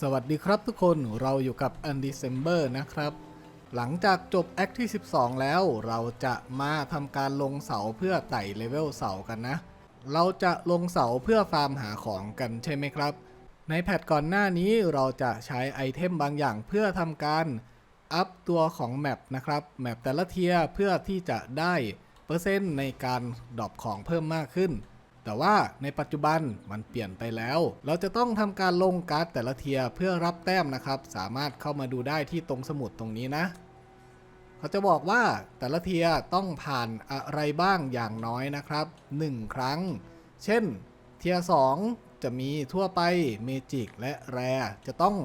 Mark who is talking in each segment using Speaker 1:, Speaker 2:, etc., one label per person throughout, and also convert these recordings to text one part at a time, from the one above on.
Speaker 1: สวัสดีครับทุกคนเราอยู่กับ u n d e c e m b e r นะครับ หลังจากจบแอคที่ 12 แล้วเราจะมาทำการลงเสาเพื่อไต่เลเวลเสากันนะ เราจะลงเสาเพื่อฟาร์มหาของกันใช่ไหมครับ ในแพทก่อนหน้านี้เราจะใช้ไอเทมบางอย่างเพื่อทำการอัพตัวของแมปนะครับแมปแต่ละเทียเพื่อที่จะได้เปอร์เซ็นต์ในการดรอปของเพิ่มมากขึ้น แต่ว่าในปัจจุบันมันเปลี่ยนไปแล้ว เราจะต้องทำการลงการ์ดแต่ละเทียเพื่อรับแต้มนะครับ สามารถเข้ามาดูได้ที่ตรงสมุดตรงนี้นะเขาจะบอกว่าแต่ละเทียต้องผ่านอะไรบ้างอย่างน้อยนะครับ 1 ครั้ง เช่น เทียร์2จะมีทั่วไปเมจิกและแรจะต้อง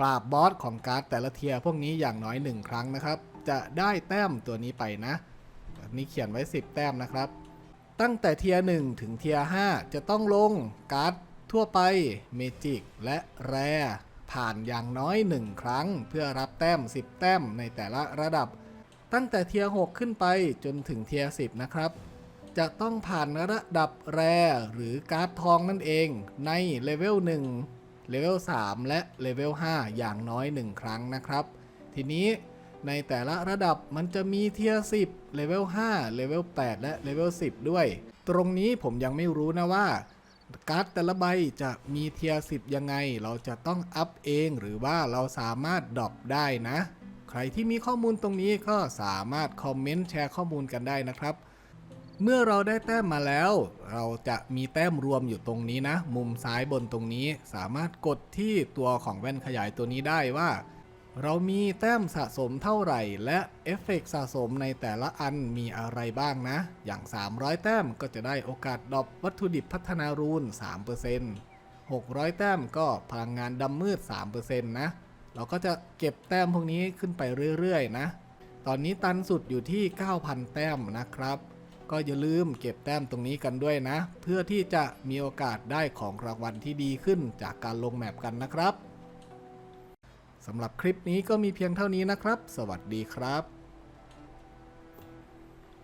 Speaker 1: ปราบบอสของการ์ดแต่ละเทียพวกนี้อย่างน้อย 1 ครั้งนะครับ จะได้แต้มตัวนี้ไปนะนนี้เขียนไว้ 10 แต้มนะครับ ตั้งแต่เทียร์1ถึงเทียร์5จะต้องลงการ์ดทั่วไปเมจิกและแรผ่านอย่างน้อย 1 ครั้ง เพื่อรับแต้ม 10 แต้มในแต่ละระดับ ตั้งแต่เทียร์6ขึ้นไปจนถึงเทียร์10 นะครับ จะต้องผ่านระดับแรหรือการ์ดทองนั่นเองในเลเวล1เลเวล3และเลเวล5อย่างน้อย 1 ครั้งนะครับ ทีนี้ ในแต่ละระดับมันจะมีเทียร์10เลเวล5เลเวล8และเลเวล10 ด้วย ตรงนี้ผมยังไม่รู้นะว่า การ์ดแต่ละใบจะมีเทียร์10 ยังไง เราจะต้องอัพเองหรือว่าเราสามารถดรอปได้นะ ใครที่มีข้อมูลตรงนี้ก็สามารถคอมเมนต์แชร์ข้อมูลกันได้นะครับเมื่อเราได้แต้มมาแล้ว เราจะมีแต้มรวมอยู่ตรงนี้นะ มุมซ้ายบนตรงนี้สามารถกดที่ตัวของแว่นขยายตัวนี้ได้ว่า เรามีแต้มสะสมเท่าไหร่ และเอฟเฟกต์สะสมในแต่ละอันมีอะไรบ้างนะ อย่าง 300 แต้มก็จะได้โอกาสดรอปวัตถุดิบพัฒนารูน 3% 600 แต้มก็พลังงานดำมืด 3%นะ เราก็จะเก็บแต้มพวกนี้ขึ้นไปเรื่อยๆนะ ตอนนี้ตันสุดอยู่ที่ 9,000 แต้มนะครับ ก็อย่าลืมเก็บแต้มตรงนี้กันด้วยนะ เพื่อที่จะมีโอกาสได้ของรางวัลที่ดีขึ้นจากการลงแมปกันนะครับ สำหรับคลิปนี้ก็มีเพียงเท่านี้นะครับ สวัสดีครับ